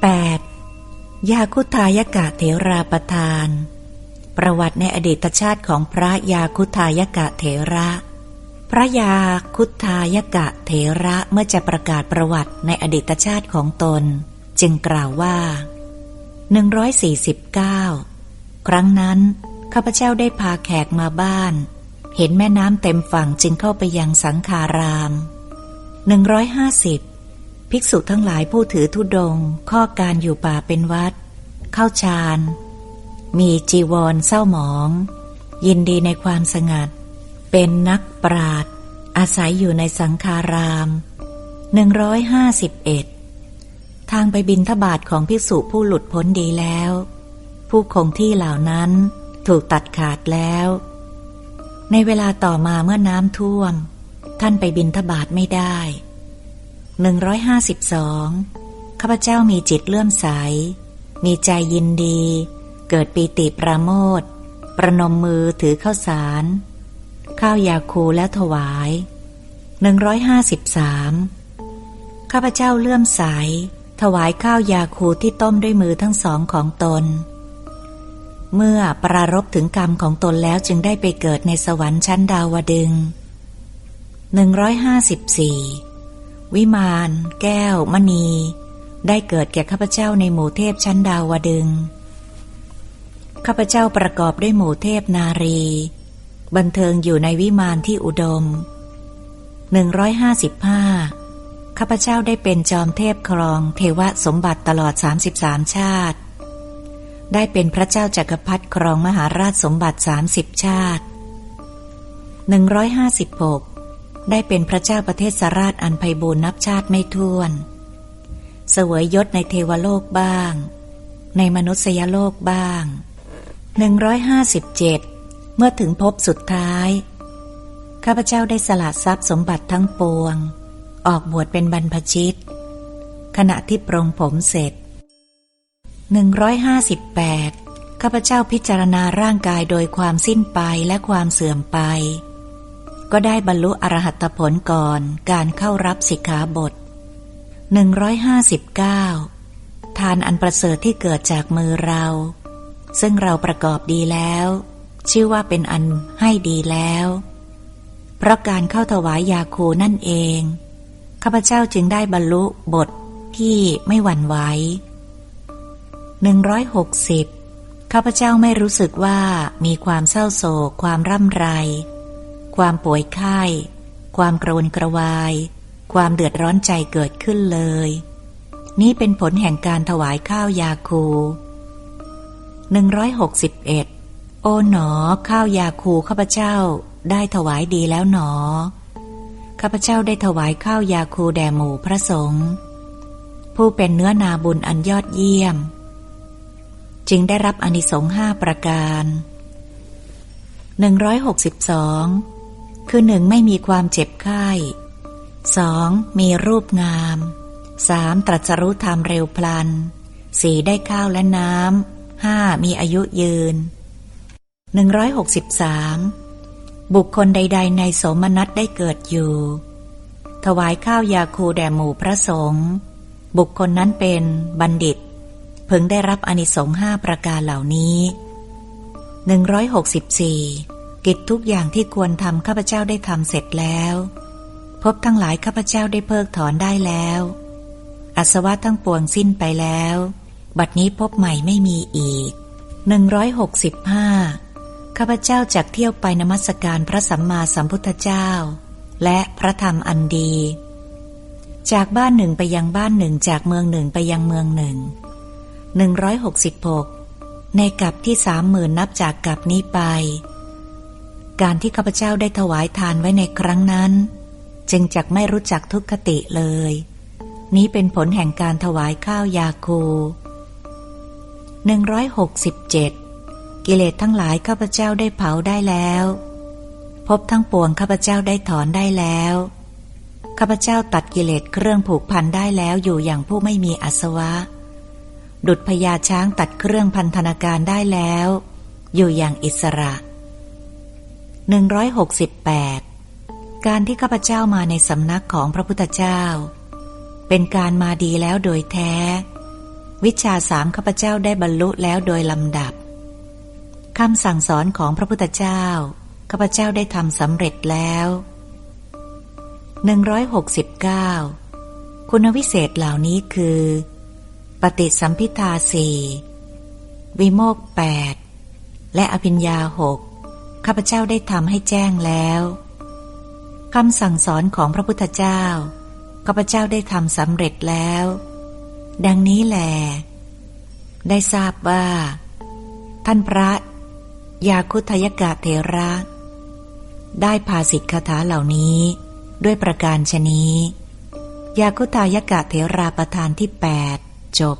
8. ยาคุทายกะเถราประทาน ประวัติในอดีตชาติของพระยาคุทายกะเถระ พระยาคุทายกะเถระเมื่อจะประกาศประวัติในอดีตชาติของตน จึงกล่าวว่า 149 ครั้งนั้น ข้าพเจ้าได้พาแขกมาบ้าน เห็นแม่น้ำเต็มฝั่งจึงเข้าไปยังสังคาราม 150 ภิกษุทั้งหลายผู้ถือธุดง ข้อการอยู่ป่าเป็นวัด เข้าฌาน มีจีวรเศร้าหมอง ยินดีในความสงัด เป็นนักปราดอาศัยอยู่ในสังคาราม151 ทางไปบินทบาทของภิกษุผู้หลุดพ้นดีแล้ว ผู้คงที่เหล่านั้นถูกตัดขาดแล้ว ในเวลาต่อมาเมื่อน้ำท่วม ท่านไปบินทบาทไม่ได้ 152ข้าพเจ้ามีจิตเลื่อมใส มีใจยินดี เกิดปีติประโมทประนมมือถือข้าวสาร ข้าวยาคูและถวาย 153 ข้าพเจ้าเลื่อมใส ถวายข้าวยาคูที่ต้มด้วยมือทั้งสองของตน เมื่อปรารบถึงกรรมของตนแล้วจึงได้ไปเกิดในสวรรค์ชั้นดาวดึง154 วิมานแก้ว มณี ได้เกิดแก่ข้าพเจ้าในหมู่เทพชั้นดาวดึงข้าพเจ้าประกอบด้วยหมู่เทพนารี บันเทิงอยู่ในวิมานที่อุดม 155 ข้าพเจ้าได้เป็นจอมเทพครองเทวสมบัติตลอด 33 ชาติ ได้เป็นพระเจ้าจักรพรรดิครองมหาราชสมบัติ 30 ชาติ 156 ได้เป็นพระเจ้าประเทศสราชอันไพบูรณ์นับชาติไม่ถ้วน เสวยยศในเทวโลกบ้าง ในมนุษยโลกบ้าง 157 เมื่อถึงภพสุดท้าย ข้าพเจ้าได้สละทรัพย์สมบัติทั้งปวง ออกบวชเป็นบรรพชิต ขณะที่ปรงผมเสร็จ 158ข้าพเจ้าพิจารณาร่างกายโดยความสิ้นไปและความเสื่อมไป ก็ได้บรรลุอรหัตผลก่อนการเข้ารับสิกขาบท 159 ทานอันประเสริฐที่เกิดจากมือเรา ซึ่งเราประกอบดีแล้ว ชื่อว่าเป็นอันให้ดีแล้ว เพราะการเข้าถวายยาคูนั่นเอง ข้าพเจ้าจึงได้บรรลุบทที่ไม่หวั่นไหว160 ข้าพเจ้าไม่รู้สึกว่ามีความเศร้าโศกความร่ำไร ความป่วยไข้ ความกระวนกระวาย ความเดือดร้อนใจเกิดขึ้นเลย นี่เป็นผลแห่งการถวายข้าวยาคู 161 โอ๋หนอ ข้าวยาคูข้าพเจ้าได้ถวายดีแล้วหนอ ข้าพเจ้าได้ถวายข้าวยาคูแด่หมู่พระสงฆ์ผู้เป็นเนื้อนาบุญอันยอดเยี่ยม จึงได้รับอนิสงส์ห้าประการ 162 คือหนึ่งไม่มีความเจ็บไข้สองมีรูปงามสามตรัสรู้ธรรมเร็วพลันสี่ได้ข้าวและน้ำห้ามีอายุยืน 163 บุคคลใด ๆ ในสมนัสได้เกิดอยู่ ถวายข้าวยาคูแด่หมู่พระสงฆ์บุคคลนั้นเป็นบัณฑิตพึงได้รับอนิสงส์ห้าประการเหล่านี้ 164 กิจทุกอย่างที่ควรทำข้าพเจ้าได้ทำเสร็จแล้ว พบทั้งหลายข้าพเจ้าได้เพิกถอนได้แล้วอาสวะทั้งปวงสิ้นไปแล้ว บัดนี้พบใหม่ไม่มีอีก 165 ข้าพเจ้าจากเที่ยวไปนมัสการพระสัมมาสัมพุทธเจ้า และพระธรรมอันดี จากบ้านหนึ่งไปยังบ้านหนึ่งจากเมืองหนึ่งไปยังเมืองหนึ่ง 166 ในกับที่สามหมื่นนับจากกับนี้ไป การที่ข้าพเจ้าได้ถวายทานไว้ในครั้งนั้น จึงจักไม่รู้จักทุกขติเลย นี้เป็นผลแห่งการถวายข้าวยาคู167 กิเลสทั้งหลายข้าพเจ้าได้เผาได้แล้ว พบทั้งปวงข้าพเจ้าได้ถอนได้แล้วข้าพเจ้าตัดกิเลสเครื่องผูกพันได้แล้วอยู่อย่างผู้ไม่มีอาสวะ ดุดพญาช้างตัดเครื่องพันธนาการได้แล้ว อยู่อย่างอิสระ 168 การที่ข้าพเจ้ามาในสำนักของพระพุทธเจ้า เป็นการมาดีแล้วโดยแท้ วิชาสามข้าพเจ้าได้บรรลุแล้วโดยลำดับคำสั่งสอนของพระพุทธเจ้าข้าพเจ้าได้ทำสำเร็จแล้ว 169 คุณวิเศษเหล่านี้คือ ปฏิสัมพิทาสี่วิโมกแปดและอภิญญาหก ข้าพเจ้าได้ทำให้แจ้งแล้วคำสั่งสอนของพระพุทธเจ้าข้าพเจ้าได้ทำสำเร็จแล้ว ดังนี้แหลได้ทราบว่า ท่านพระ ยาคุทยกะเทระ ได้ภาสิทธิคาถาเหล่านี้ด้วยประการชนี้ ยาคุทายกะเทราประธานที่แปดจบ